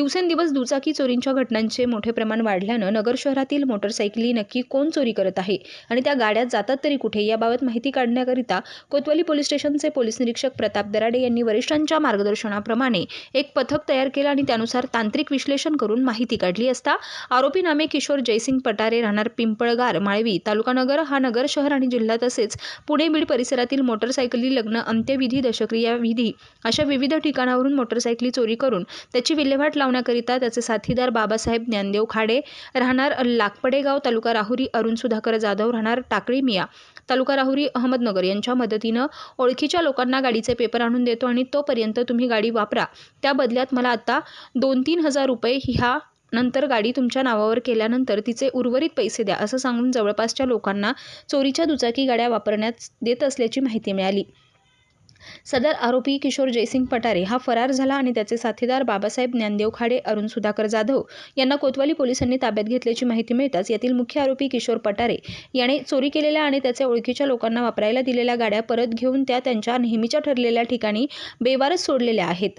दिवसेंदिवस दुचाकी चोरींच्या घटनांचे मोठे प्रमाण वाढल्यानं नगर शहरातील मोटरसायकली नक्की कोण चोरी करत आहे आणि त्या गाड्या जातात तरी कुठे याबाबत माहिती काढण्याकरिता कोतवाली पोलीस स्टेशनचे पोलीस निरीक्षक प्रताप दराडे यांनी वरिष्ठांच्या मार्गदर्शनाप्रमाणे एक पथक तयार केलं आणि त्यानुसार तांत्रिक विश्लेषण करून माहिती काढली असता आरोपी नामे किशोर जयसिंग पटारे राहणार पिंपळगार माळवी तालुका नगर हा नगर शहर आणि जिल्हा तसेच पुणे बीड परिसरातील मोटरसायकली लग्न अंत्यविधी दशक्रिया विधी अशा विविध ठिकाणावरून मोटरसायकली चोरी करून त्याची विल्हेवाट लावून लावण्याकरिता त्याचे साथीदार बाबासाहेब ज्ञानदेव खाडे राहणार लाकपडेगाव तालुका राहुरी अरुण सुधाकर जाधव राहणार टाकळी मिया. तालुका राहुरी अहमदनगर यांच्या मदतीनं ओळखीच्या लोकांना गाडीचे पेपर आणून देतो आणि तोपर्यंत तुम्ही गाडी वापरा. त्या बदल्यात मला आता दोन तीन हजार रुपये ह्या नंतर गाडी तुमच्या नावावर केल्यानंतर तिचे उर्वरित पैसे द्या असं सांगून जवळपासच्या लोकांना चोरीच्या दुचाकी गाड्या वापरण्यात देत असल्याची माहिती मिळाली. सदर आरोपी किशोर जयसिंग पटारे हा फरार झाला आणि त्याचे साथीदार बाबासाहेब ज्ञानदेव खाडे अरुण सुधाकर जाधव यांना कोतवाली पोलिसांनी ताब्यात घेतल्याची माहिती मिळताच यातील मुख्य आरोपी किशोर पटारे याने चोरी केलेल्या आणि त्याच्या ओळखीच्या लोकांना वापरायला दिलेल्या गाड्या परत घेऊन त्या त्यांच्या नेहमीच्या ठरलेल्या ठिकाणी बेवारच सोडलेल्या आहेत.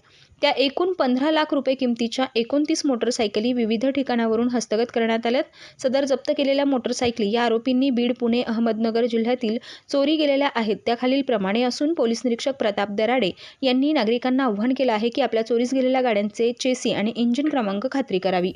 त्या एकूण पंधरा लाख रुपये किमतीच्या एकोणतीस मोटरसायकली विविध ठिकाणावरून हस्तगत करण्यात आल्यात. सदर जप्त केलेल्या मोटरसायकली या आरोपींनी बीड पुणे अहमदनगर जिल्ह्यातील चोरी गेलेल्या आहेत. त्या खालीलप्रमाणे असून पोलीस निरीक्षक प्रताप दराडे यांनी नागरिकांना आव्हान केलं आहे की आपल्या चोरीस गेलेल्या गाड्यांचे चेसी आणि इंजिन क्रमांक खात्री करावी.